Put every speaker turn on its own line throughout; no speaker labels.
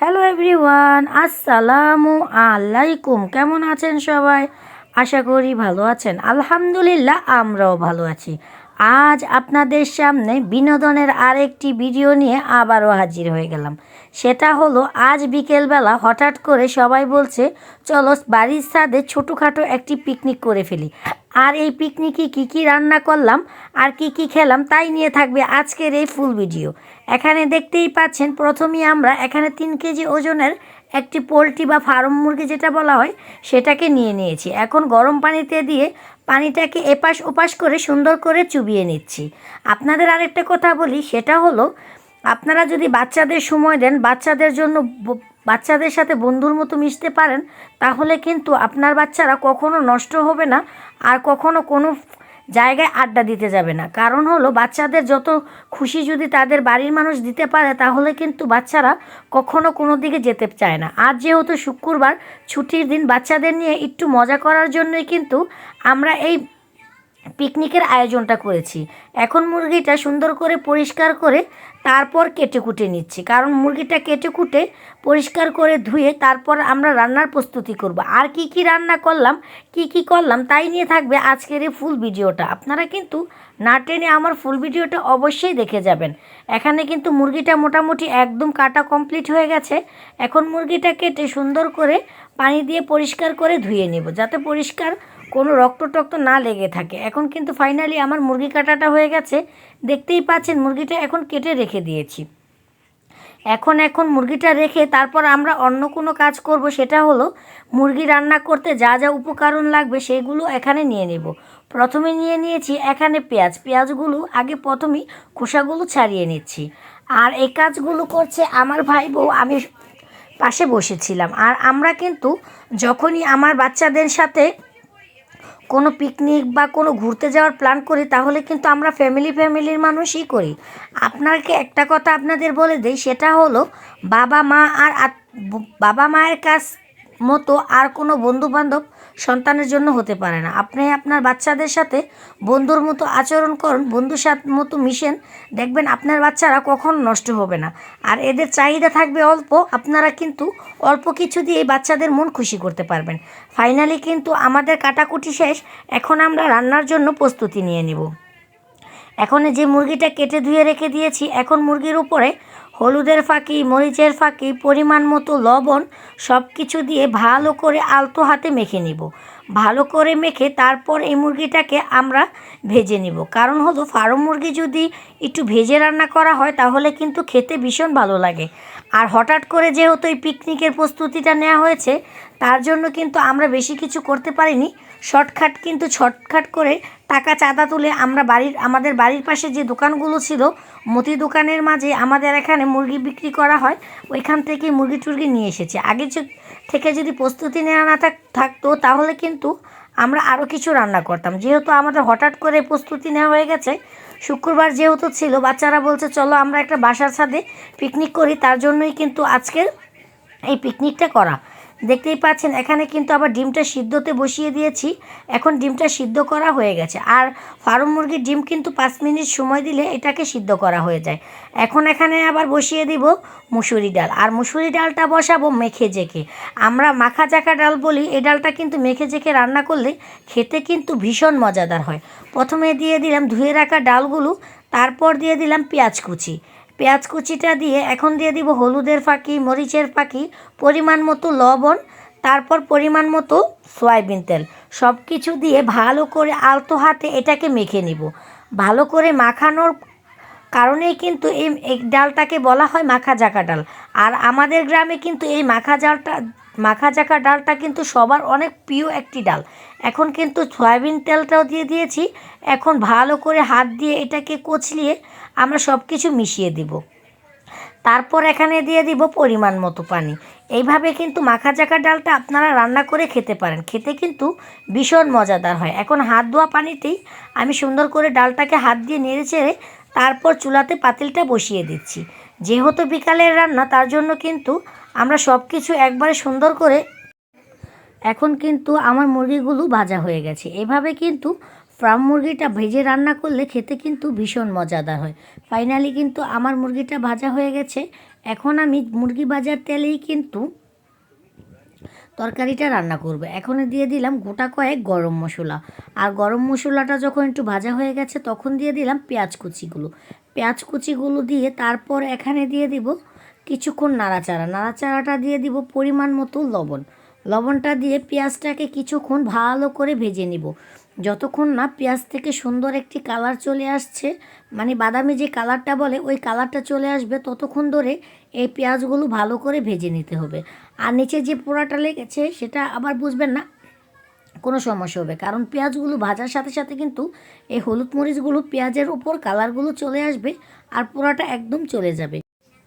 Hello everyone আসসালামু আলাইকুম কেমন আছেন সবাই? আশা করি ভালো আছেন। আলহামদুলিল্লাহ, আমরাও ভালো আছি। আজ আপনাদের সামনে বিনোদনের আরেকটি ভিডিও নিয়ে আবারও হাজির হয়ে গেলাম। সেটা হলো, আজ বিকেলবেলা হঠাৎ করে সবাই বলছে, চলো বাড়ির ছাদে ছোটোখাটো একটি পিকনিক করে ফেলি। আর এই পিকনিকে কী কী রান্না করলাম আর কি কি খেলাম তাই নিয়ে থাকবে আজকের এই ফুল ভিডিও। এখানে দেখতেই পাচ্ছেন, প্রথমেই আমরা এখানে তিন কেজি ওজনের একটি পোলট্রি বা ফার্ম মুরগি যেটা বলা হয়, সেটাকে নিয়ে নিয়েছি। এখন গরম পানিতে দিয়ে পানিটাকে এপাশ ওপাশ করে সুন্দর করে চুবিয়ে নিচ্ছি। আপনাদের আরেকটা কথা বলি, সেটা হলো, আপনারা যদি বাচ্চাদের সময় দেন, বাচ্চাদের জন্য বাচ্চাদের সাথে বন্ধুর মতো মিশতে পারেন, তাহলে কিন্তু আপনার বাচ্চারা কখনো নষ্ট হবে না, আর কখনো কোনো জায়গায় আড্ডা দিতে যাবে না। কারণ হলো বাচ্চাদের যত খুশি যদি তাদের বাড়ির মানুষ দিতে পারে, তাহলে কিন্তু বাচ্চারা কখনো কোনো দিকে যেতে চায় না। আজ যেহেতু শুক্রবার, ছুটির দিন, বাচ্চাদের নিয়ে একটু মজা করার জন্যই কিন্তু আমরা এই পিকনিকের আয়োজনটা করেছি। এখন মুরগিটা সুন্দর করে পরিষ্কার করে তারপর কেটে কুটে নিচ্ছি। কারণ মুরগিটা কেটে কুটে পরিষ্কার করে ধুয়ে তারপর আমরা রান্নার প্রস্তুতি করব। আর কি কি রান্না করলাম, কি কি করলাম তাই নিয়ে থাকবে আজকের এই ফুল ভিডিওটা। আপনারা কিন্তু না টেনে আমার ফুল ভিডিওটা অবশ্যই দেখে যাবেন। এখানে কিন্তু মুরগিটা মোটামুটি একদম কাটা কমপ্লিট হয়ে গেছে। এখন মুরগিটা কেটে সুন্দর করে পানি দিয়ে পরিষ্কার করে ধুয়ে নেব। যাতে পরিষ্কার কোনো রক্ত টক্ত না লেগে থাকে। এখন কিন্তু ফাইনালি আমার মুরগি কাটাটা হয়ে গেছে। দেখতেই পাচ্ছেন মুরগিটা এখন কেটে রেখে দিয়েছি। এখন এখন মুরগিটা রেখে তারপর আমরা অন্য কোনো কাজ করব, সেটা হলো মুরগি রান্না করতে যা যা উপকরণ লাগবে সেগুলো এখানে নিয়ে নেব। প্রথমে নিয়ে নিয়েছি এখানে পেঁয়াজ। পেঁয়াজগুলো আগে প্রথমেই খোসাগুলো ছাড়িয়ে নিচ্ছি। আর এই কাজগুলো করছে আমার ভাই বউ, আমি পাশে বসেছিলাম। আর আমরা কিন্তু যখনই আমার বাচ্চাদের সাথে কোনো পিকনিক বা কোনো ঘুরতে যাওয়ার প্ল্যান করি, তাহলে কিন্তু আমরা ফ্যামিলি ফ্যামিলির মানুষই করি। আপনাকে একটা কথা আপনাদের বলে দিই, সেটা হলো বাবা মা আর বাবা মায়ের কাছ মতো আর কোনো বন্ধু বান্ধব সন্তানের জন্য হতে পারে না। আপনি আপনার বাচ্চাদের সাথে বন্ধুর মতো আচরণ করুন, বন্ধুর সাথে মতো মিশেন। দেখবেন আপনার বাচ্চারা কখন নষ্ট হবে না। আর এদের চাহিদা থাকবে অল্প, আপনারা কিন্তু অল্প কিছু দিয়ে বাচ্চাদের মন খুশি করতে পারবেন। ফাইনালি কিন্তু আমাদের কাটাকুটি শেষ, এখন আমরা রান্নার জন্য প্রস্তুতি নিয়ে নেব। এখন যে মুরগিটা কেটে ধুয়ে রেখে দিয়েছি, এখন মুরগির উপরে হলুদের ফাঁকি, মরিচের ফাঁকি, পরিমাণ মতো লবণ সব কিছু দিয়ে ভালো করে আলতো হাতে মেখে নিব। ভালো করে মেখে তারপর এই মুরগিটাকে আমরা ভেজে নিব। কারণ হলো ফার্ম মুরগি যদি একটু ভেজে রান্না করা হয় তাহলে কিন্তু খেতে ভীষণ ভালো লাগে। আর হঠাৎ করে যেহেতু এই পিকনিকের প্রস্তুতিটা নেওয়া হয়েছে, তার জন্য কিন্তু আমরা বেশি কিছু করতে পারিনি। শর্টকাট কিন্তু শর্টকাট করে টাকা চাঁদা তুলে আমরা বাড়ির, আমাদের বাড়ির পাশে যে দোকানগুলো ছিল মুদি দোকানের মাঝে আমাদের এখানে মুরগি বিক্রি করা হয়, ওইখান থেকে মুরগি টুরগি নিয়ে এসেছে। আগে থেকে যদি প্রস্তুতি নেওয়া না থাক, থাকতো, তাহলে কিন্তু আমরা আরও কিছু রান্না করতাম। যেহেতু আমাদের হঠাৎ করে প্রস্তুতি নেওয়া হয়ে গেছে শুক্রবার যেহেতু ছিল, বাচ্চারা বলছে, চলো আমরা একটা বাসার ছাদে পিকনিক করি। তার জন্যই কিন্তু আজকের এই পিকনিকটা করা। দেখতেই পাচ্ছেন, এখানে কিন্তু আবার ডিমটা সিদ্ধতে বসিয়ে দিয়েছি। এখন ডিমটা সিদ্ধ করা হয়ে গেছে। আর ফার্ম মুরগির ডিম কিন্তু পাঁচ মিনিট সময় দিলে এটাকে সিদ্ধ করা হয়ে যায়। এখন এখানে আবার বসিয়ে দিব মুসুরি ডাল। আর মুসুরি ডালটা বসাবো মেখে জেকে আমরা মাখা জাকা ডাল বলি এই ডালটা কিন্তু মেখে জেকে রান্না করলে খেতে কিন্তু ভীষণ মজাদার হয়। প্রথমে দিয়ে দিলাম ধুয়ে রাখা ডালগুলো, তারপর দিয়ে দিলাম পেঁয়াজ কুচি। পেঁয়াজ কুচিটা দিয়ে এখন দিয়ে দিব হলুদের ফাঁকি, মরিচের ফাঁকি, পরিমাণ মতো লবণ, তারপর পরিমাণ মতো সয়াবিন তেল। সব কিছু দিয়ে ভালো করে আলতো হাতে এটাকে মেখে নিব। ভালো করে মাখানোর কারণেই কিন্তু এই ডালটাকে বলা হয় মাখা জাকা ডাল। আর আমাদের গ্রামে কিন্তু এই মাখা জালটা মাখা জাকা ডালটা কিন্তু সবার অনেক প্রিয় একটি ডাল। এখন কিন্তু সয়াবিন তেলটাও দিয়ে দিয়েছি। এখন ভালো করে হাত দিয়ে এটাকে কচলিয়ে আমরা সব কিছু মিশিয়ে দিব। তারপর এখানে দিয়ে দিব পরিমাণ মতো পানি। এইভাবে কিন্তু মাখা চাকা ডালটা আপনারা রান্না করে খেতে পারেন। খেতে কিন্তু ভীষণ মজাদার হয়। এখন হাত ধোয়া পানিতেই আমি সুন্দর করে ডালটাকে হাত দিয়ে নেড়ে চেড়ে তারপর চুলাতে পাতিলটা বসিয়ে দিচ্ছি। যেহেতু বিকালের রান্না, তার জন্য কিন্তু আমরা সব কিছু একবারে সুন্দর করে এখন কিন্তু আমার মুরগিগুলো ভাজা হয়ে গেছে। এভাবে কিন্তু ফার্ম মুরগিটা ভেজে রান্না করলে খেতে কিন্তু ভীষণ মজাদার হয়। ফাইনালি কিন্তু আমার মুরগিটা ভাজা হয়ে গেছে। এখন আমি মুরগি ভাজার তেলেই কিন্তু তরকারিটা রান্না করব। এখন দিয়ে দিলাম গোটা কয়েক গরম মশলা। আর গরম মশলাটা যখন একটু ভাজা হয়ে গেছে তখন দিয়ে দিলাম পেঁয়াজ কুচিগুলো। পেঁয়াজ কুচিগুলো দিয়ে তারপর এখানে দিয়ে দিব কিছুক্ষণ নাড়াচাড়া। নাড়াচাড়াটা দিয়ে দিব পরিমাণ মতো লবণ। লবণটা দিয়ে পেঁয়াজটাকে কিছুক্ষণ ভালো করে ভেজে নিব। যতক্ষণ না পেঁয়াজ থেকে সুন্দর একটি কালার চলে আসছে মানে বাদামি যে কালারটা বলে, ওই কালারটা চলে আসবে ততক্ষণ ধরে এই পেঁয়াজগুলো ভালো করে ভেজে নিতে হবে। আর নিচে যে পোড়াটা লেগেছে, সেটা আবার বুঝবেন না, কোনো সমস্যা হবে। কারণ পেঁয়াজগুলো ভাজার সাথে সাথে কিন্তু এই হলুদ মরিচগুলো পেঁয়াজের ওপর কালারগুলো চলে আসবে আর পোড়াটা একদম চলে যাবে।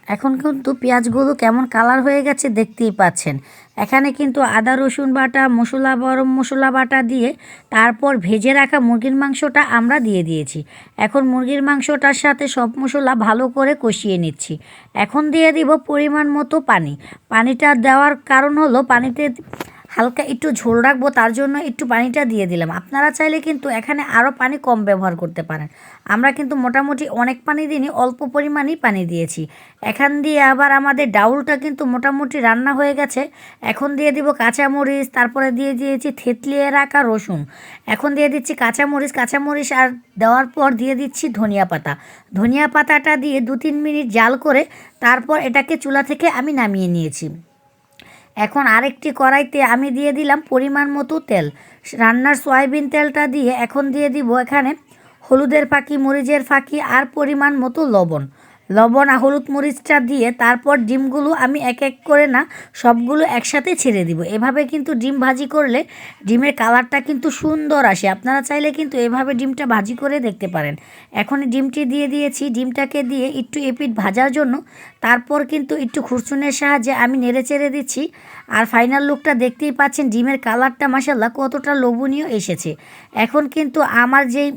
এখন কিন্তু পেঁয়াজগুলো কেমন কালার হয়ে গেছে দেখতেই পাচ্ছেন। এখানে কিন্তু আদা, রসুন বাটা মশলা গরম মশলা বাটা দিয়ে তারপর ভেজে রাখা মুরগির মাংসটা আমরা দিয়ে দিয়েছি। এখন মুরগির মাংসটার সাথে সব মশলা ভালো করে কষিয়ে নিচ্ছি। এখন দিয়ে দিব পরিমাণ মতো পানি। পানিটা দেওয়ার কারণ হলো পানিতে হালকা একটু ঝোল রাখব, তার জন্য একটু পানিটা দিয়ে দিলাম। আপনারা চাইলে কিন্তু এখানে আরও পানি কম ব্যবহার করতে পারেন। আমরা কিন্তু মোটামুটি অনেক পানি দিইনি, অল্প পরিমাণেই পানি দিয়েছি। এখান দিয়ে আবার আমাদের ডাউলটা কিন্তু মোটামুটি রান্না হয়ে গেছে। এখন দিয়ে দিব কাঁচামরিচ, তারপরে দিয়ে দিয়েছি থেতলিয়ে রাখা রসুন। এখন দিয়ে দিচ্ছি কাঁচামরিচ কাঁচামরিচ আর দেওয়ার পর দিয়ে দিচ্ছি ধনিয়া পাতা। ধনিয়া পাতাটা দিয়ে দু তিন মিনিট জাল করে তারপর এটাকে চুলা থেকে আমি নামিয়ে নিয়েছি। এখন আরেকটি কড়াইতে আমি দিয়ে দিলাম পরিমাণ মতো তেল। রান্নার সয়াবিন তেলটা দিয়ে এখন দিয়ে দিব এখানে হলুদের ফাঁকি, মরিচের ফাঁকি আর পরিমাণ মতো লবণ। লবণ আর হলুদ মরিচটা দিয়ে তারপর ডিমগুলো আমি এক এক করে না সবগুলো একসাথে ছেড়ে দিব। এভাবে কিন্তু ডিম ভাজি করলে ডিমের কালারটা কিন্তু সুন্দর আসে। আপনারা চাইলে কিন্তু এভাবে ডিমটা ভাজি করে দেখতে পারেন। এখন ডিমটি দিয়ে দিয়েছি। ডিমটাকে দিয়ে একটু এপিট ভাজার জন্য তারপর কিন্তু একটু খুরচুনের সাহায্যে আমি নেড়ে চেড়ে দিচ্ছি। আর ফাইনাল লুকটা দেখতেই পাচ্ছেন ডিমের কালারটা মাসাল্লাহ কতটা লোভনীয় এসেছে। এখন কিন্তু আমার যেই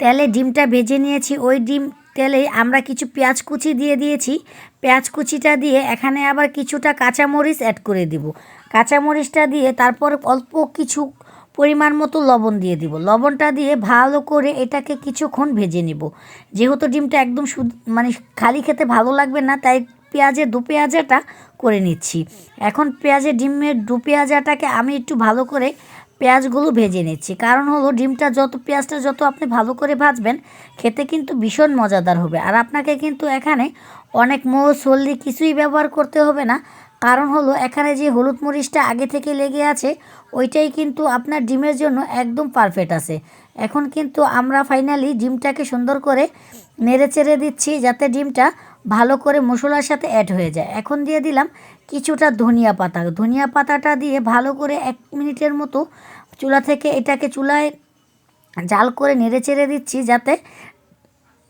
তেলে ডিমটা ভেজে নিয়েছি, ওই ডিম তেলে আমরা কিছু পেঁয়াজ কুচি দিয়ে দিয়েছি। পেঁয়াজ কুচিটা দিয়ে এখানে আবার কিছুটা কাঁচামরিচ অ্যাড করে দিব। কাঁচামরিচটা দিয়ে তারপর অল্প কিছু পরিমাণ মতো লবণ দিয়ে দিব। লবণটা দিয়ে ভালো করে এটাকে কিছুক্ষণ ভেজে নিব। যেহেতু ডিমটা একদম মানে খালি খেতে ভালো লাগবে না, তাই পেঁয়াজের দু পেঁয়াজাটা করে নিচ্ছি। এখন পেঁয়াজের ডিমের দু পেঁয়াজাটাকে আমি একটু ভালো করে পেঁয়াজগুলো ভেজে নিচ্ছি। কারণ হলো ডিমটা যত পেঁয়াজটা যত আপনি ভালো করে ভাজবেন, খেতে কিন্তু ভীষণ মজাদার হবে। আর আপনাকে কিন্তু এখানে অনেক মোষ হলদি কিছুই ব্যবহার করতে হবে না। কারণ হলো এখানে যে হলুদ মরিচটা আগে থেকে লেগে আছে, ওইটাই কিন্তু আপনার ডিমের জন্য একদম পারফেক্ট আছে। এখন কিন্তু আমরা ফাইনালি ডিমটাকে সুন্দর করে নেড়ে চেড়ে দিচ্ছি, যাতে ডিমটা ভালো করে মশলার সাথে অ্যাড হয়ে যায়। এখন দিয়ে দিলাম কিছুটা ধনিয়া পাতা। ধনিয়া পাতাটা দিয়ে ভালো করে এক মিনিটের মতো চুলা থেকে এটাকে চুলায় জাল করে নেড়ে চেড়ে দিচ্ছি যাতে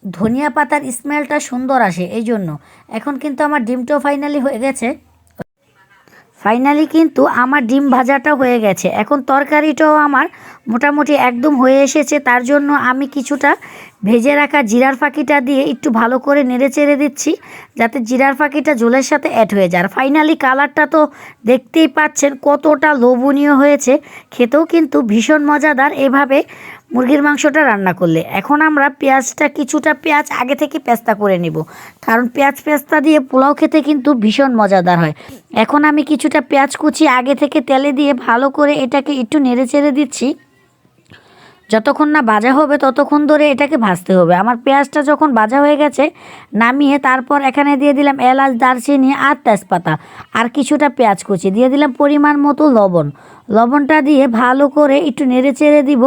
ধনিয়া পাতার স্মেলটা সুন্দর আসে। এই জন্য এখন কিন্তু আমার ডিমটাও ফাইনালি হয়ে গেছে। ফাইনালি কিন্তু আমার ডিম ভাজাটা হয়ে গেছে। এখন তরকারিটাও আমার মোটামুটি একদম হয়ে এসেছে। তার জন্য আমি কিছুটা ভেজে রাখা জিরার ফাঁকিটা দিয়ে একটু ভালো করে নেড়ে চেড়ে দিচ্ছি, যাতে জিরার ফাঁকিটা ঝোলের সাথে অ্যাড হয়ে যায়। আর ফাইনালি কালারটা তো দেখতেই পাচ্ছেন কতটা লোভনীয় হয়েছে। খেতেও কিন্তু ভীষণ মজাদার। এভাবে মুরগির মাংসটা রান্না করলে। এখন আমরা পেঁয়াজটা কিছুটা পেঁয়াজ আগে থেকে পেস্তা করে নিব। কারণ পেঁয়াজ পেস্তা দিয়ে পোলাও খেতে কিন্তু ভীষণ মজাদার হয়। এখন আমি কিছুটা পেঁয়াজ কুচি আগে থেকে তেলে দিয়ে ভালো করে এটাকে একটু নেড়ে চেড়ে দিচ্ছি। যতক্ষণ না ভাজা হবে ততক্ষণ ধরে এটাকে ভাজতে হবে। আমার পেঁয়াজটা যখন ভাজা হয়ে গেছে, নামিয়ে তারপর এখানে দিয়ে দিলাম এলাচ, দারচিনি আর তেজপাতা। আর কিছুটা পেঁয়াজ কুচি। দিয়ে দিলাম পরিমাণ মতো লবণ। লবণটা দিয়ে ভালো করে একটু নেড়ে চেড়ে দিব।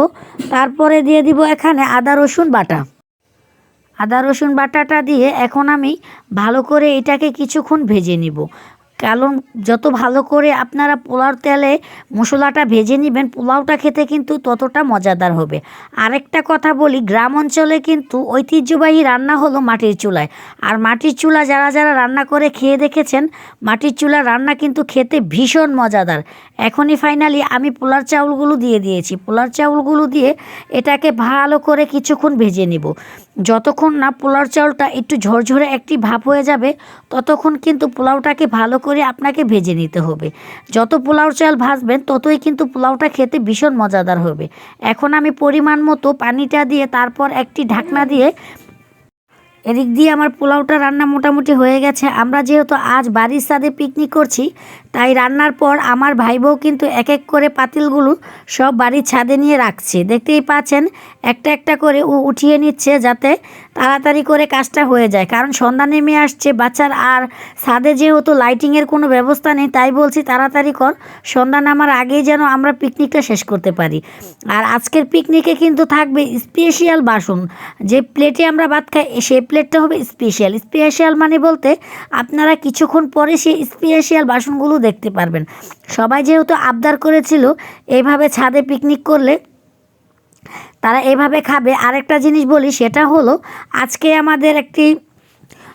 তারপরে দিয়ে দিব এখানে আদা, রসুন বাটা। আদা, রসুন বাটাটা দিয়ে এখন আমি ভালো করে এটাকে কিছুক্ষণ ভেজে নিব। কারণ যত ভালো করে আপনারা পোলাও তেলে মশলাটা ভেজে নেবেন, পোলাওটা খেতে কিন্তু ততটা মজাদার হবে। আরেকটা কথা বলি, গ্রাম অঞ্চলে কিন্তু ঐতিহ্যবাহী রান্না হলো মাটির চুলায়। আর মাটির চুলা যারা যারা রান্না করে খেয়ে দেখেছেন, মাটির চুলা রান্না কিন্তু খেতে ভীষণ মজাদার। এখনই ফাইনালি আমি পোলার চাউলগুলো দিয়ে দিয়েছি। পোলার চাউলগুলো দিয়ে এটাকে ভালো করে কিছুক্ষণ ভেজে নিব। যতক্ষণ না পোলাও চাউলটা একটু ঝরঝরে একটি ভাপ হয়ে যাবে, ততক্ষণ কিন্তু পোলাওটাকে ভালো করে আপনাকে ভেজে নিতে হবে। যত পোলাও চাল ভাজবেন, ততই কিন্তু পোলাওটা খেতে ভীষণ মজাদার হবে। এখন আমি পরিমাণ মতো পানিটা দিয়ে তারপর একটি ঢাকনা দিয়ে এদিক দিয়ে আমার পোলাওটা রান্না মোটামুটি হয়ে গেছে। আমরা যেহেতু আজ বাড়ির সাথে পিকনিক করছি তাই রান্নার পর আমার ভাই বউ কিন্তু এক এক করে পাতিলগুলো সব বাড়ির ছাদে নিয়ে রাখছে। দেখতেই পাচ্ছেন, একটা একটা করে ও উঠিয়ে নিচ্ছে যাতে তাড়াতাড়ি করে কাজটা হয়ে যায়। কারণ সন্ধ্যা নেমে আসছে, বাচ্চার আর ছাদে যেহেতু লাইটিংয়ের কোনো ব্যবস্থা নেই, তাই বলছি তাড়াতাড়ি কর, সন্ধ্যা নামার আগেই যেন আমরা পিকনিকটা শেষ করতে পারি। আর আজকের পিকনিকে কিন্তু থাকবে স্পেশিয়াল বাসন। যে প্লেটে আমরা ভাত খাই, সেই প্লেটটা হবে স্পেশাল। স্পেশাল মানে বলতে আপনারা কিছুক্ষণ পরে সেই স্পেশাল বাসনগুলো দেখতে পারবেন। সবাই যেহেতু আবদার করেছিল এভাবে ছাদে পিকনিক করলে তারা এভাবে খাবে। আরেকটা জিনিস বলি, সেটা হলো আজকে আমাদের একটি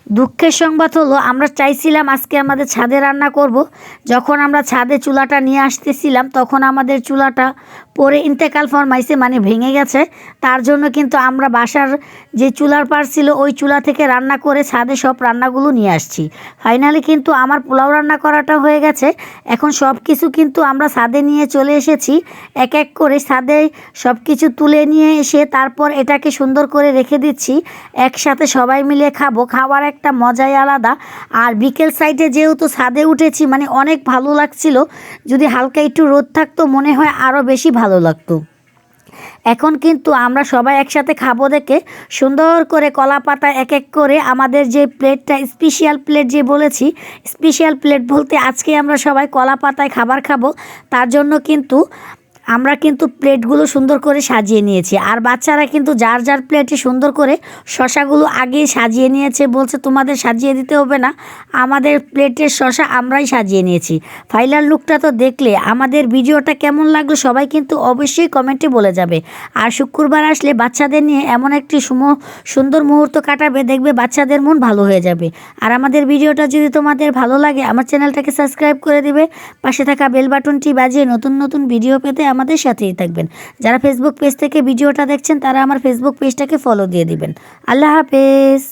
দুঃখের সংবাদ হলো, আমরা চাইছিলাম আজকে আমাদের ছাদে রান্না করব। যখন আমরা ছাদে চুলাটা নিয়ে আসতেছিলাম, তখন আমাদের চুলাটা পরে ইন্তেকাল ফরমাইছে মানে ভেঙে গেছে। তার জন্য কিন্তু আমরা বাসার যে চুলার পার ছিল, ওই চুলা থেকে রান্না করে ছাদে সব রান্নাগুলো নিয়ে আসছি। ফাইনালি কিন্তু আমার পোলাও রান্না করাটা হয়ে গেছে। এখন সব কিছু কিন্তু আমরা ছাদে নিয়ে চলে এসেছি। এক এক করে ছাদে সব কিছু তুলে নিয়ে এসে তারপর এটাকে সুন্দর করে রেখে দিচ্ছি। একসাথে সবাই মিলে খাব। খাওয়ার একটা মজাই আলাদা। আর বিকেল সাইডে যেহেতু ছাদে উঠেছি মানে অনেক ভালো লাগছিল। যদি হালকা একটু রোদ থাকতো, মনে হয় আরও বেশি ভালো লাগতো। এখন কিন্তু আমরা সবাই একসাথে খাব দেখে, সুন্দর করে কলা পাতা এক এক করে আমাদের যে প্লেটটা স্পেশাল প্লেট যে বলেছি স্পেশাল প্লেট বলতে আজকে আমরা সবাই কলা পাতায় খাবার খাব। তার জন্য কিন্তু আমরা কিন্তু প্লেটগুলো সুন্দর করে সাজিয়ে নিয়েছি। আর বাচ্চারা কিন্তু যার যার প্লেটে সুন্দর করে শশাগুলো আগেই সাজিয়ে নিয়েছে, বলছে তোমাদের সাজিয়ে দিতে হবে না, আমাদের প্লেটের শশা আমরাই সাজিয়ে নিয়েছি। ফাইনাল লুকটা তো দেখলে, আমাদের ভিডিওটা কেমন লাগল সবাই কিন্তু অবশ্যই কমেন্টে বলে যাবে। আর শুক্রবার আসলে বাচ্চাদের নিয়ে এমন একটি সুম, সুন্দর মুহূর্ত কাটাবে, দেখবে বাচ্চাদের মন ভালো হয়ে যাবে। আর আমাদের ভিডিওটা যদি তোমাদের ভালো লাগে, আমার চ্যানেলটাকে সাবস্ক্রাইব করে দিবে। পাশে থাকা বেল বাটনটি বাজিয়ে নতুন নতুন ভিডিও পেতে আমাদের সাথেই থাকবেন। যারা ফেসবুক পেজ থেকে ভিডিওটা দেখছেন, তারা আমার ফেসবুক পেজটাকে ফলো দিয়ে দিবেন। আল্লাহ হাফেজ।